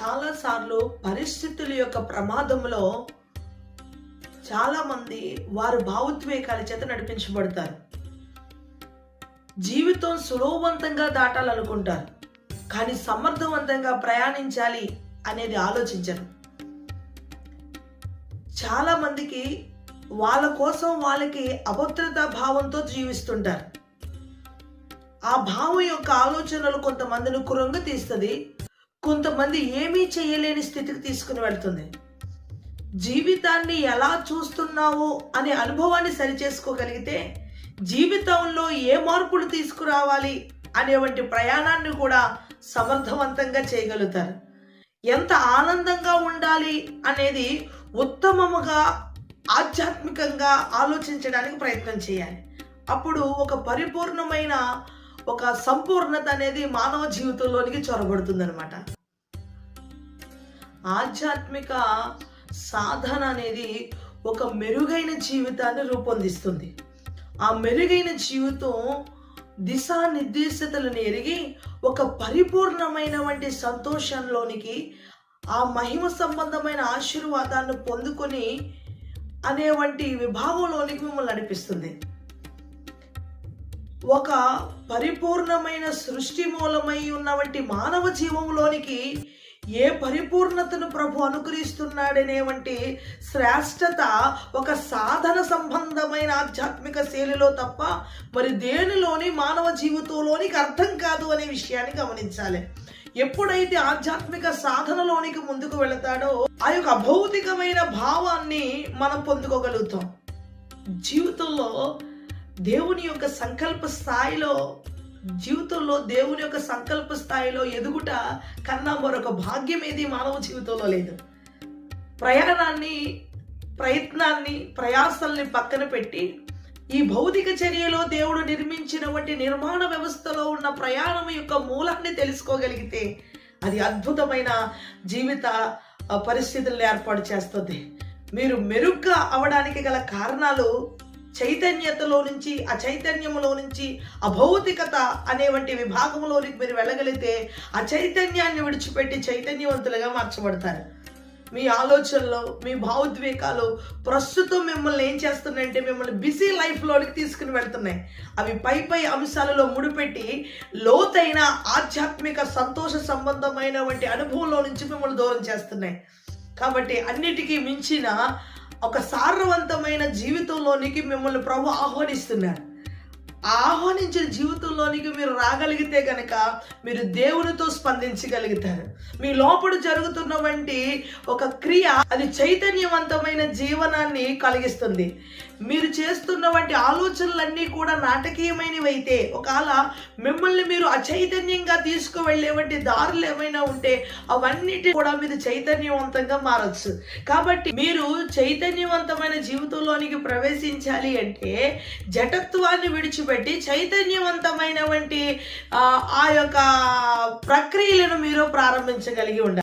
చాలాసార్లు పరిస్థితుల యొక్క ప్రమాదంలో చాలామంది వారు భావోద్వేగాల చేత నడిపించబడతారు. జీవితం సులభవంతంగా దాటాలనుకుంటారు. కానీ సమర్థవంతంగా ప్రయాణించాలి అనేది ఆలోచించరు. చాలామందికి వాళ్ళ కోసం వాళ్ళకి అభద్రతా భావంతో జీవిస్తుంటారు. ఆ భావం యొక్క ఆలోచనలు కొంతమందిని కురంగ తీస్తుంది కొంతమంది ఏమీ చేయలేని స్థితికి తీసుకుని వెళ్తుంది. జీవితాన్ని ఎలా చూస్తున్నావు అనే అనుభవాన్ని సరిచేసుకోగలిగితే జీవితంలో ఏ మార్పులు తీసుకురావాలి అనేవంటి ప్రయాణాన్ని కూడా సమర్థవంతంగా చేయగలుగుతారు. ఎంత ఆనందంగా ఉండాలి అనేది ఉత్తమముగా ఆధ్యాత్మికంగా ఆలోచించడానికి ప్రయత్నం చేయాలి. అప్పుడు ఒక పరిపూర్ణమైన ఒక సంపూర్ణత అనేది మానవ జీవితంలోనికి చొరబడుతుందనమాట ఆధ్యాత్మిక సాధన అనేది ఒక మెరుగైన జీవితాన్ని రూపొందిస్తుంది. ఆ మెరుగైన జీవితం దిశానిర్దేశతలను ఎరిగి ఒక పరిపూర్ణమైన వంటి సంతోషంలోనికి ఆ మహిమ సంబంధమైన ఆశీర్వాదాన్ని పొందుకొని అనే వంటి విభాగంలోనికి మిమ్మల్ని నడిపిస్తుంది. ఒక పరిపూర్ణమైన సృష్టి మూలమై ఉన్న వంటి మానవ జీవంలోనికి ఏ పరిపూర్ణతను ప్రభు అనుగ్రహిస్తున్నాడనే వంటి శ్రేష్టత ఒక సాధన సంబంధమైన ఆధ్యాత్మిక శైలిలో తప్ప మరి దేనిలోని మానవ జీవితంలోనికి అర్థం కాదు అనే విషయాన్ని గమనించాలి. ఎప్పుడైతే ఆధ్యాత్మిక సాధనలోనికి ముందుకు వెళతాడో ఆ యొక్క అభౌతికమైన భావాన్ని మనం పొందుకోగలుగుతాం. జీవితంలో దేవుని యొక్క సంకల్ప స్థాయిలో జీవితంలో దేవుని యొక్క సంకల్ప స్థాయిలో ఎదుగుట కన్నా మరొక భాగ్యం ఏది మానవ జీవితంలో లేదు. ప్రయాణాన్ని ప్రయత్నాన్ని ప్రయాసల్ని పక్కన పెట్టి ఈ భౌతిక చర్యలో దేవుడు నిర్మించిన వంటి నిర్మాణ వ్యవస్థలో ఉన్న ప్రయాణం యొక్క మూలాన్ని తెలుసుకోగలిగితే అది అద్భుతమైన జీవిత పరిస్థితులను ఏర్పాటు చేస్తుంది. మీరు మెరుగ్గా అవడానికి గల కారణాలు చైతన్యతలో నుంచి ఆ చైతన్యములో నుంచి అభౌతికత అనేవంటి విభాగంలోనికి మీరు వెళ్ళగలిగితే ఆ చైతన్యాన్ని విడిచిపెట్టి చైతన్యవంతులుగా మార్చబడతారు. మీ ఆలోచనలు మీ భావోద్వేగాలు ప్రస్తుతం మిమ్మల్ని ఏం చేస్తున్నాయంటే మిమ్మల్ని బిజీ లైఫ్లోనికి తీసుకుని వెళ్తున్నాయి. అవి పై పై అంశాలలో ముడిపెట్టి లోతైన ఆధ్యాత్మిక సంతోష సంబంధమైన వంటి అనుభవంలో నుంచి మిమ్మల్ని దూరం చేస్తున్నాయి. కాబట్టి అన్నిటికీ మించిన ఒక సారవంతమైన జీవితంలోనికి మిమ్మల్ని ప్రభు ఆహ్వానిస్తున్నారు ఆహ్వానించిన జీవితంలోనికి మీరు రాగలిగితే కనుక మీరు దేవునితో స్పందించగలుగుతారు. మీ లోపల జరుగుతున్న వంటి ఒక క్రియ అది చైతన్యవంతమైన జీవనాన్ని కలిగిస్తుంది. మీరు చేస్తున్న వంటి ఆలోచనలన్నీ కూడా నాటకీయమైనవి అయితే ఒకవేళ మిమ్మల్ని మీరు అచైతన్యంగా తీసుకువెళ్ళే వంటి దారులు ఏమైనా ఉంటే అవన్నిటి కూడా మీరు చైతన్యవంతంగా మారచ్చు. కాబట్టి మీరు చైతన్యవంతమైన జీవితంలోనికి ప్రవేశించాలి అంటే జటత్వాన్ని విడిచిపెట్టి చైతన్యవంతమైన వంటి ఆ యొక్క ప్రక్రియలను మీరు ప్రారంభించగలిగి ఉండాలి.